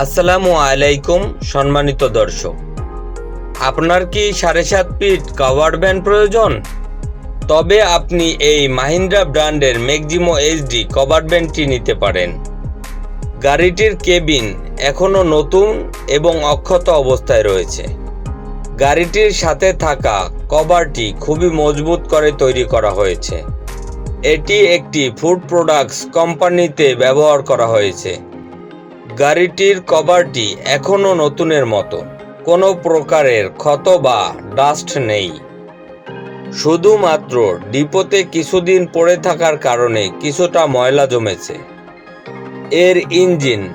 আসসালামু আলাইকুম, সম্মানিত দর্শক। আপনার কি সাড়ে সাত ফিট কাভার ভ্যান প্রয়োজন? তবে আপনি এই মাহিন্দ্রা ব্র্যান্ডের ম্যাক্সিমো এইচডি কভার ভ্যানটি নিতে পারেন। গাড়িটির কেবিন এখনও নতুন এবং অক্ষত অবস্থায় রয়েছে। গাড়িটির সাথে থাকা কভারটি খুবই মজবুত করে তৈরি করা হয়েছে। এটি একটি ফুড প্রোডাক্টস কোম্পানিতে ব্যবহার করা হয়েছে। গাড়িটির কভারটি এখনও নতুনের মতো। কোনো প্রকারের ক্ষত বা ডাস্ট নেই। শুধুমাত্র ডিপোতে কিছুদিন পড়ে থাকার কারণে কিছুটা ময়লা জমেছে। এর ইঞ্জিন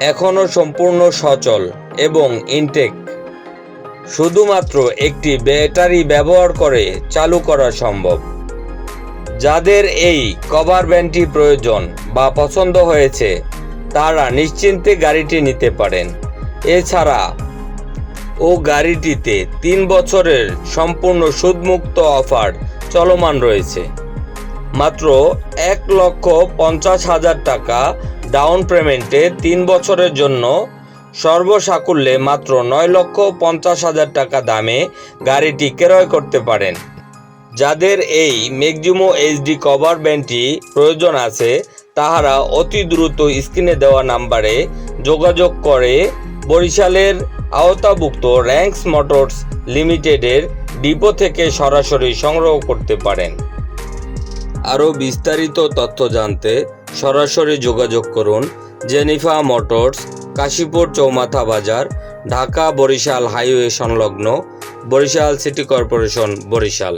এখনও সম্পূর্ণ সচল এবং ইনটেক। শুধুমাত্র একটি ব্যাটারি ব্যবহার করে চালু করা সম্ভব। যাদের এই কভার ভ্যানটি প্রয়োজন বা পছন্দ হয়েছে তারা নিশ্চিন্তে গাড়িটি নিতে পারেন। এছাড়া ও গাড়িটিতে তিন বছরের সম্পূর্ণ সুদমুক্ত অফার চলমান রয়েছে। মাত্র এক লক্ষ পঞ্চাশ হাজার টাকা ডাউন পেমেন্টে তিন বছরের জন্য সর্বসাকুল্যে মাত্র নয় লক্ষ পঞ্চাশ হাজার টাকা দামে গাড়িটি ক্রয় করতে পারেন। যাদের এই ম্যাক্সিমো এইচডি কভার ব্যান্ডটি প্রয়োজন আছে তাহারা অতি দ্রুত স্ক্রিনে দেওয়া নাম্বারে যোগাযোগ করে বরিশালের আওতাভুক্ত র্যাঙ্কস মোটরস লিমিটেডের ডিপো থেকে সরাসরি সংগ্রহ করতে পারেন। আরও বিস্তারিত তথ্য জানতে সরাসরি যোগাযোগ করুন জেনিফা মোটরস, কাশীপুর চৌমাথা বাজার, ঢাকা বরিশাল হাইওয়ে সংলগ্ন বরিশাল সিটি কর্পোরেশন বরিশাল।